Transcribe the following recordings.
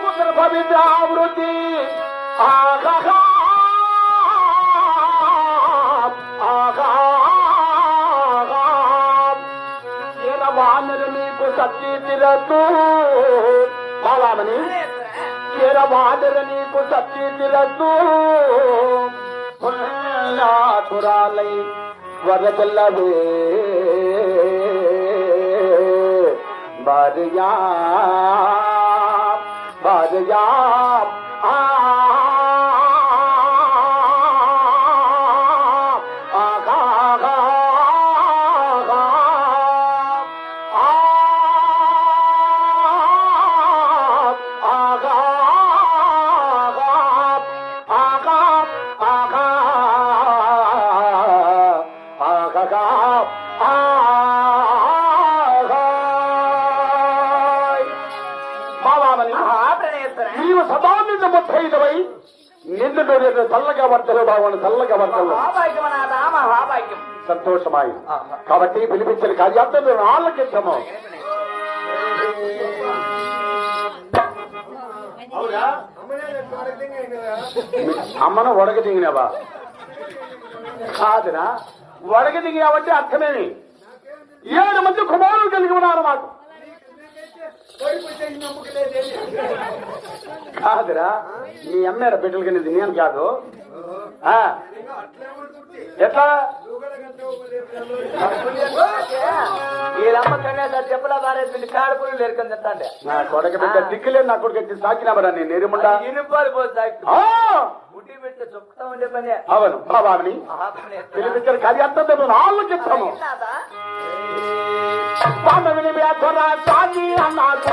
పుత్ర పవిత్రావృతి ఆహా నీకు సత్య తిరతూ బాలామని వానరు నీకు సత్య తిరతూ పురాలై వరదల్లవే बरिया बरिया। నీవు సదా నిన్న ముత్తైదవై. నిన్ను నేను చల్లగా వర్తలు బాగుండు చల్లగా వర్తలు సంతోషమాయి. కాబట్టి పిలిపించిన కార్యార్థం నేను ఆలకించము అమ్మను వడగ దిగినావా? కాదురా. వడగ దిగినావంటే అర్థమేమి? ఏడు మంది కుమారులు కలిగి ఉన్నారు మాకు. కాదురా నీ అమ్మారా బిడ్డలు కానీ నేను కాదు. ఎట్లా? వీళ్ళమ్మ కన్నా చెప్పుల బారేసి కాడుపులు లేరుకొని తింటాండే. నా కొడక బిడ్డ దిక్కులే నా కొడుకు సాకినామరా నేను ఎరుముండా ఇనుపాలు ఆ, ముట్టి పెట్టి ఉండే పని అవును బాబాని. అన్నాడు.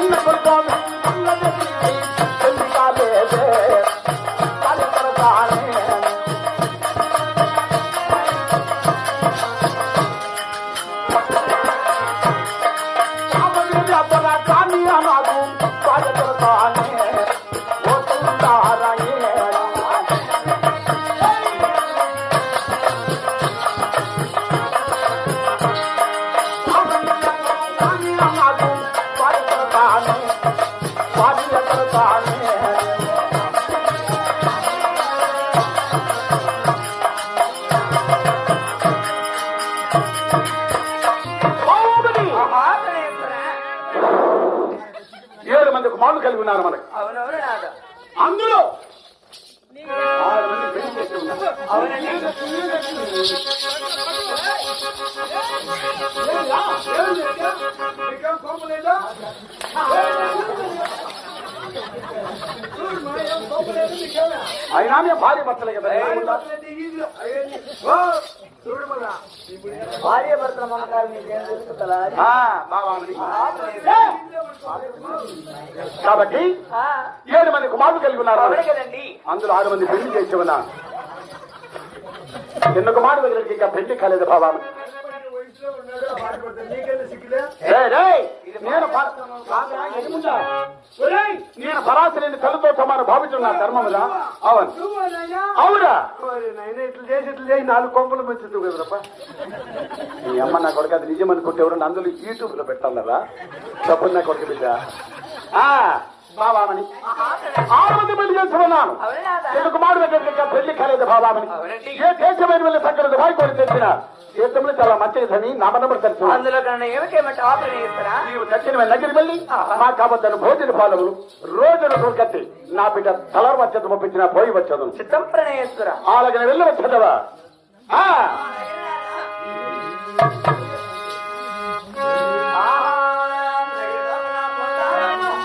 కానీ ఏడు మంది కుమారులు కలిగి ఉన్నారు మనకు అవునవును అయినా భార్య భర్తలే కదా? భార్య భర్తల. కాబట్టి ఏడు మంది కుమారులు కలిగి ఉన్నారు. అందులో ఆరు మంది పెళ్ళి చేసి ఉన్నారు చిన్న కుమారుడు దగ్గరికి ఇంకా పెళ్ళి కాలేదు రేయ్, నేను పరాశరిని తల్లితో సమానం భావించున్నా ధర్మమురా అవును. అవురా ఇట్లా చేసి ఇట్లా చేసి నాలుగు కొంపలు మంచి కదరప్ప మీ అమ్మ నా కొడుకు అది నిజం అనుకుంటే ఎవరు అందులో యూట్యూబ్లో పెట్టాలరా? తప్పు నా కొడుకు బిడ్డ. బాబామని. ఆరు మంది పెళ్ళి చేసుకున్నాను చిన్న కుమారుడు దగ్గరికి ఇంకా పెళ్ళి కాలేదు బాబామని. ఏ దేశమైన వెళ్ళి సక్కలేదు బాయ్ కోరి తెచ్చిన దేశంలో చాలా మంచిదని నా మనబడి తెలుసు. అందులో నీవు చచ్చిన వెళ్ళ మా కావద్దను భోజన పాలములు రోజును కొడుకట్టి నా బిడ్డ తలర్ వచ్చేది పంపించిన పోయి వచ్చేది. చిత్తం ప్రణయేశ్వర. అలాగని వెళ్ళి వచ్చేదవా?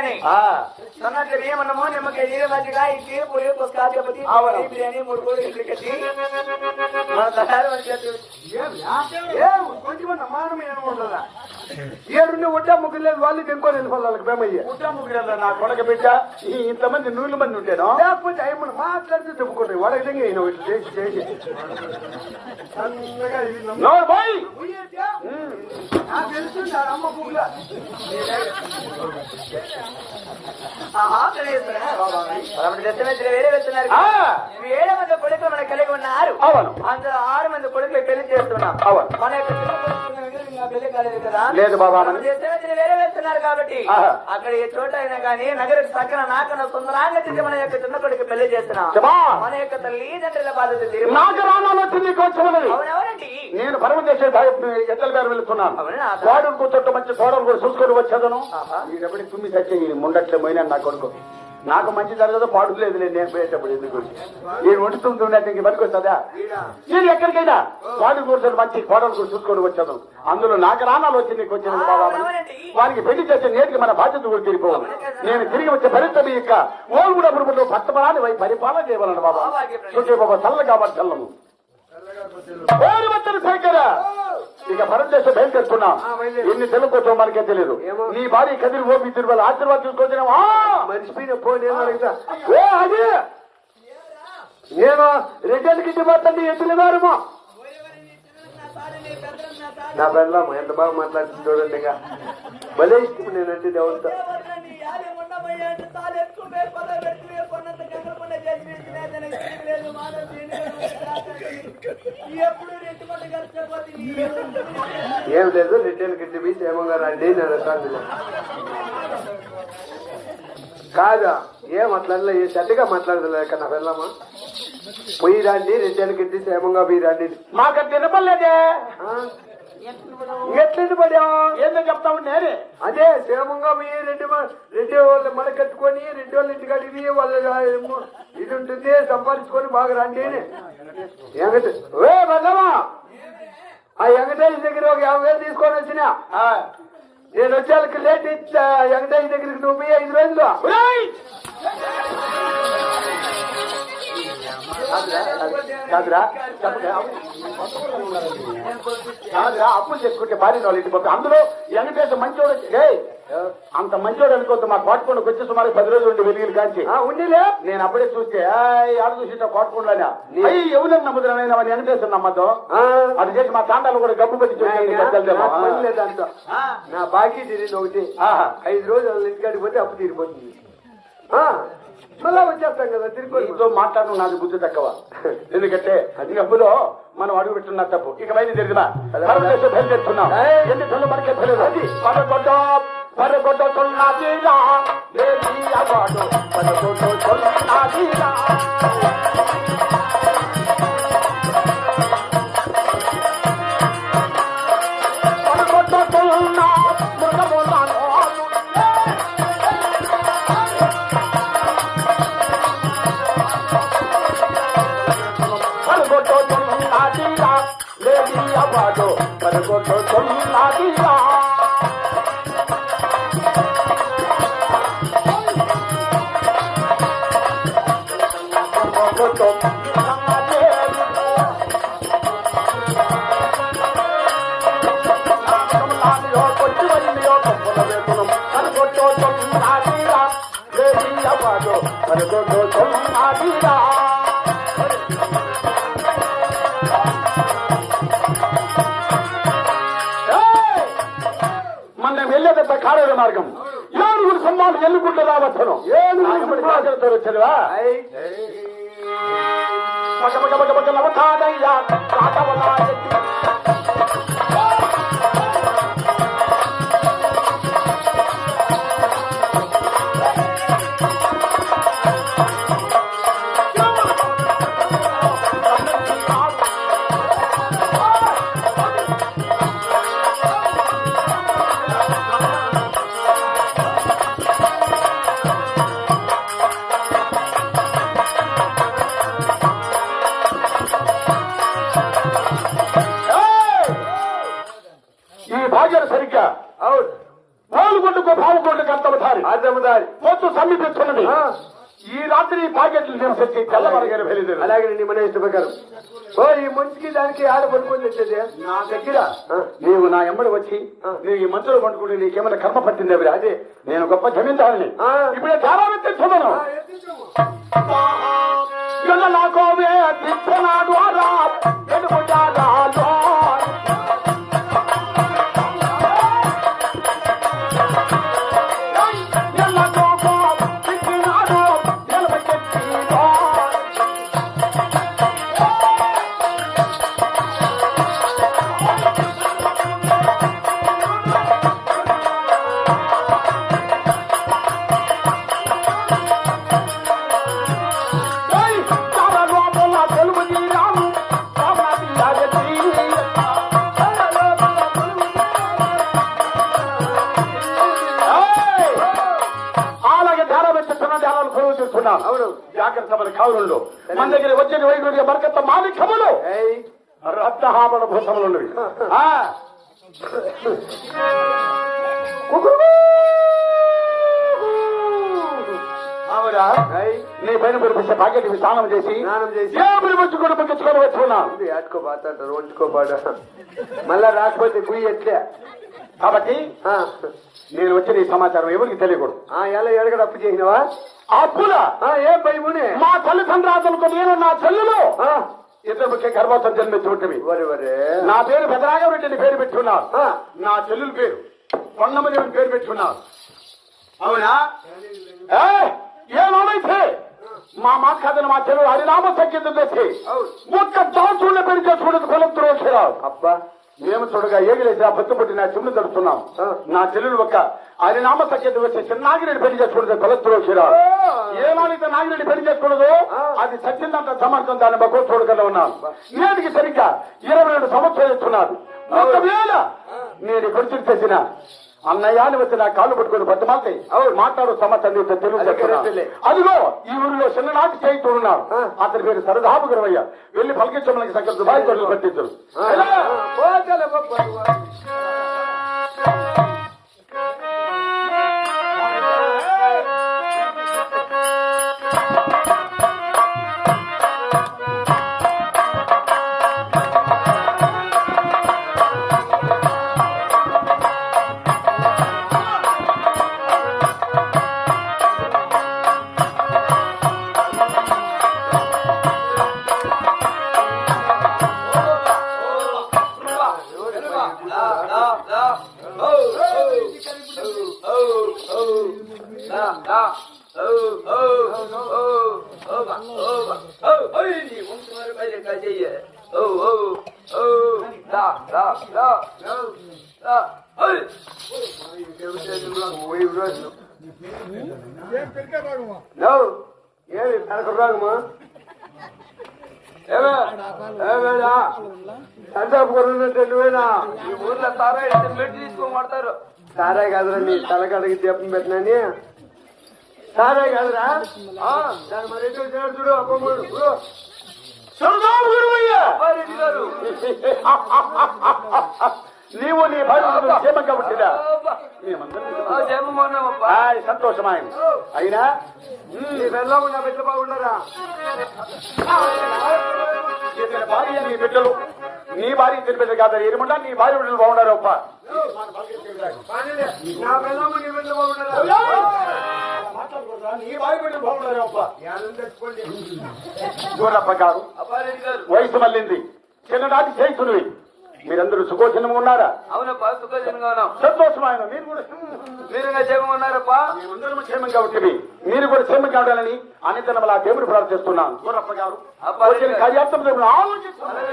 చెప్పే నిమ్మకాయ నీరు మధ్యగా ఇడ్లీ పూరి పుస్తకాలు చపాతి అవును. బిర్యానీ మూడు కోడి ఇడ్లీ కట్టి మన తయారు కొంచెం నమానం ఏముండదా ఏడుండి ఉంటే ముగ్గురు లేదు వాళ్ళు ఇంకో రెండు వాళ్ళకి బేమయ్య పుట్ట ముగ్గురు నా కొడక బిడ్డ. ఇంతమంది నూరు మంది ఉంటేనో లేకపోతే ఏమన్నా మాట్లాడితే చెప్పుకుంటాయి వాడ విధంగా ఈయన చేసి చేసి. తెలుసు అమ్మ పువ్వులా. వేరే వెళ్తున్నారు ఆ. ఏడు మంది కొడుకులు మనకు కలిగి ఉన్నారు. అవును. అందులో ఆరు మంది కొడుకులు పెళ్ళి చేస్తున్నాం. అవును. మన యొక్క చిన్న కొడుకున్న దగ్గర ఇంకా పెళ్ళి కాలేదు కదా? లేదు బాబా. వేరే వెళ్తున్నారు కాబట్టి. అక్కడ ఏ చోట అయినా కానీ నగరకు సక్కన నాకన సుందరాంగ తిరిగి మన యొక్క చిన్న కొడుకు పెళ్ళి చేస్తున్నాం. మన యొక్క తల్లిదండ్రుల బాధ్యత నేను పరమ చేసే ఎద్దల గారు వెళ్తున్నాను? కోడలు కూర్చోట్టు మంచి కోడలు కూడా చూసుకొని వచ్చేదను. ఈ తుమ్మి సచ్చే ఈ ముండట్లే పోయినా నా కొడుకు. నాకు మంచి జరగదు పాడు లేదు నేను పోయేటప్పుడు ఎందుకు? నేను వండుతుంది ఉన్నట్టు పనికి వస్తుందా? నేను ఎక్కడికైనా వాడి కూర్చొని మంచి కోడలు కూడా చూసుకొని వచ్చాను. అందులో నాకు రానాలు వచ్చి నీకు వచ్చిన బాబా వారికి పెళ్ళి చేసే నేటికి మన బాధ్యత కూడా తిరిగిపోవాలి నేను తిరిగి వచ్చే ఫలితం ఇక ఓలు కూడా పురుగులు పరిపాలన చేయవాలండి బాబా. చూసే బాబా చల్లగా చల్లము వచ్చని శేఖర. ఇక భారతదేశం బయలుదేరుతున్నా. ఎన్ని తెలుగుతో మనకే తెలియదు నీ భార్య కదిరి ఓపి తిరుమల ఆశీర్వాదం తీసుకొచ్చినావా మర్చిపోయిన పో నేను అడుగుతా ఏ అది? నేను రిటర్న్కి పోతండి ఎత్తుల వారము నా పెళ్ళమ్మ ఎంత బాగా మాట్లాడుతుంది చూడండి ఇంకా. భలే ఇష్టం నేనంటే దేవుడితో ఏం లేదు రిటర్న్ కిట్టి పోయి క్షేమంగా రండి నేను అంటాను కాదా ఏం అట్లా ఏ చెడ్డగా మాట్లాడలేదు నా పెళ్ళమ్మ పోయి రండి రిటర్న్ కిట్టి క్షేమంగా పోయి రండి. మాకు తినపలేదే చెప్తా నేనే. అదే క్షేమంగా రెడ్డి మ- రెడ్డి వాళ్ళు మడ కట్టుకొని రెడ్డి వాళ్ళ ఇంటికి అడిగి వాళ్ళ ఇది ఉంటుంది సంపాదించుకొని బాగా రండి ఏ బద్దమా ఆ వెంకటేష్ దగ్గర ఒక యాభై వేలు తీసుకొని వచ్చిన. నేను వచ్చేళ్ళకి లేట్ ఇచ్చా వెంకటేష్ దగ్గరికి నువ్వు ఐదు రోజులు! కాదురా అప్పులు చేసుకుంటే భార్య వాళ్ళు ఇంటికి పంపి. అందులో వెంకటేశ్వర మంచోడు అంత మంచోడు అనుకోవద్దు మా కోటకొండకు వచ్చి సుమారు పది రోజులు ఉండి వెలుగులు కాంచి. ఉండిలే. నేను అప్పుడే చూస్తే "ఏయ్, ఆడ చూసిన కోటకొండలోనే? అయ్యి ఎవరు నమ్ముతున్నానైనా వాడిని వెంకటేశ్వర నమ్మద్దు? అది చేసి మా తాండాలు కూడా గబ్బు పెట్టి. నా బాకీ తిరిగి ఒకటి. ఐదు రోజులు ఇంటికాడికి పోతే అప్పు తీరిపోతుంది. ఆ, మళ్ళా వచ్చేస్తాం కదా తిరిగి నీతో మాట్లాడడం నాకు బుద్ధి తక్కువ. ఎందుకంటే అది డబ్బులో మనం అడుగు పెట్టున్న తప్పు. ఇక బయలు జరిగిన బయలుదేరుతున్నాం. ఎన్ని మనకే తెలియదు. అది పదకొండ মমতম పక్క పక్క కాటవలా భాగ్యం సరిగ్గా. అవును. పాల్గొండుకో పాల్గొండుకు అర్థమవుతారు అర్థమదారి పొత్తు సమీపిస్తున్నది. ఈ రాత్రి ప్యాకెట్లు నివసించి తెల్లవారుగానే బయలుదేరు అలాగే మన ఇష్ట ప్రకారం. ఓ ఈ మంచికి దానికి ఆడ పడుకొని తెచ్చేది. నా దగ్గర నీవు నా ఎంబడి వచ్చి నీవు ఈ మంచులో పండుకుంటే నీకేమైనా కర్మ పట్టింది అవి అదే నేను గొప్ప ఆ. ఇప్పుడే చాలా వ్యక్తిస్తున్నాను నాకోవే అవును. జాగ్రత్త మన కావులు మన దగ్గర వచ్చిన రక్తహాపణ భూతములున్నవి ఆ. అవునా ఏయ్, నీ పైన పిలిపించే పాకెట్ స్నానం చేసి స్నానం చేసి. పట్టించుకొని వచ్చుకున్నా ఉంది, ఆడుకోబాతాడు వండుకోబాడు మళ్ళా రాకపోతే గుయ్యి ఎట్లే? కాబట్టి నేను వచ్చిన ఈ సమాచారం ఎవరికి తెలియకూడదు. ఎలా ఎడగడ అప్పు చేసినవా? అప్పుల ఆ, ఏం భయమునే? మా తల్లిదండ్రులతో నేను నా చెల్లెలు. ఆ, ఇద్దరు ముఖ్య గర్భవతం జన్మించి ఉంటుంది వరే వరే నా పేరు పెదరాగరెడ్డిని పేరు పెట్టున్నారు. ఆ, నా చెల్లెలు పేరు కొండమదేవిని పేరు పెట్టున్నారు. అవునా? ఏ, ఏమమైతే మా మాట్లాడిన మా చెల్లెలు హరినామ అవును. ఒక్క దాచుండ పెళ్ళి చేసుకున్నది పొలం త్రోసిరావు అబ్బా. మేము చూడగా ఏగిలేసి ఆ పత్తు పుట్టి నా చెవులు తడుస్తున్నాం ఆ. నా చెల్లెలు ఒక్క హరినామ సంగీతం వచ్చి చిన్నాగిరెడ్డి పెళ్ళి చేసుకున్నది పొలం త్రోసిరావు ఓ! ఏమైతే నాగిరెడ్డి పెళ్ళి చేసుకున్నదో. అది సత్యందంత సమర్థం దాన్ని బహు చూడగల ఉన్నాను నేటికి సరిగ్గా ఇరవై రెండు సంవత్సరాలు ఇస్తున్నారు ఒకవేళ నేను ఇక్కడ చేసిన అన్నయ్య అని వచ్చి నా కాళ్ళు పట్టుకుని బద్దమాతే మాట్లాడు సమస్య తెలుగు. అదిగో ఈ ఊరిలో చిన్ననాటి చేయితూ ఉన్నాడు ఆ. అతని పేరు సరదాపు గురవయ్య. వెళ్ళి పలికించమని దుబాయ్ తోటలు పట్టించరు. ఏమి కనకరాగమా ఏమే ఏమేనా సంతాపు నువ్వేనా ఈ ఊర్లో తారా మెట్టి తీసుకోమంటారు సారా కాదురా నీ తలకడికి దీపం పెట్టినని సారా కాదురా దాని మరి ఎటు వచ్చినాడు చూడు గురవయ్య రెడ్డి గారు నీవు నీ భార్య క్షేమంగా ఆయ్, సంతోషమాయన అయినా? నీ వెళ్ళం నా బిడ్డ బాగున్నారా? ఇతని భార్య నీ బిడ్డలు. నీ భార్య ఇతని బిడ్డలు కాదు ఏమంటా నీ భార్య బిడ్డలు బాగున్నారు అప్ప నా భార్య బిడ్డలు గోరప్ప గారు వయసు మళ్ళింది. చిన్ననాటి చేతులువి మీరందరూ సుఖోచనంగా ఉన్నారా? అవునప్పా సుఖజనంగా ఉన్నాం. సంతోషమైన మీరు కూడా. మీరు క్షేమంగా ఉన్నారప్పా మేమందరం క్షేమంగా ఉంటుంది మీరు కూడా క్షేమంగా ఉండాలని అనితనం అలా దేవుడు ప్రార్థిస్తున్నాను గోరప్ప గారు కార్యార్థం దేవుడు ఆలోచిస్తున్నాను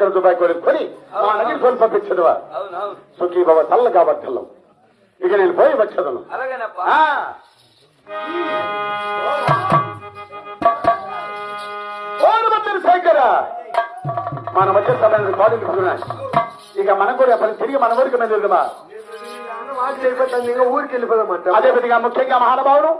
దీని జనవరి చక్కర దుబాయ్ కొని కొని మా నగిరి కొని పంపించదువా సుఖీ బాబా చల్ల కాబట్టి ఇక నేను పోయి వచ్చేదను. శేఖర మన మధ్య సమయంలో పాటించుకున్నాయి ఇక మనం కూడా పని తిరిగి మన ఊరికి మీద వెళ్దామా? ఊరికి వెళ్ళిపోదామంట అదే విధంగా ముఖ్యంగా మహానుభావుడు.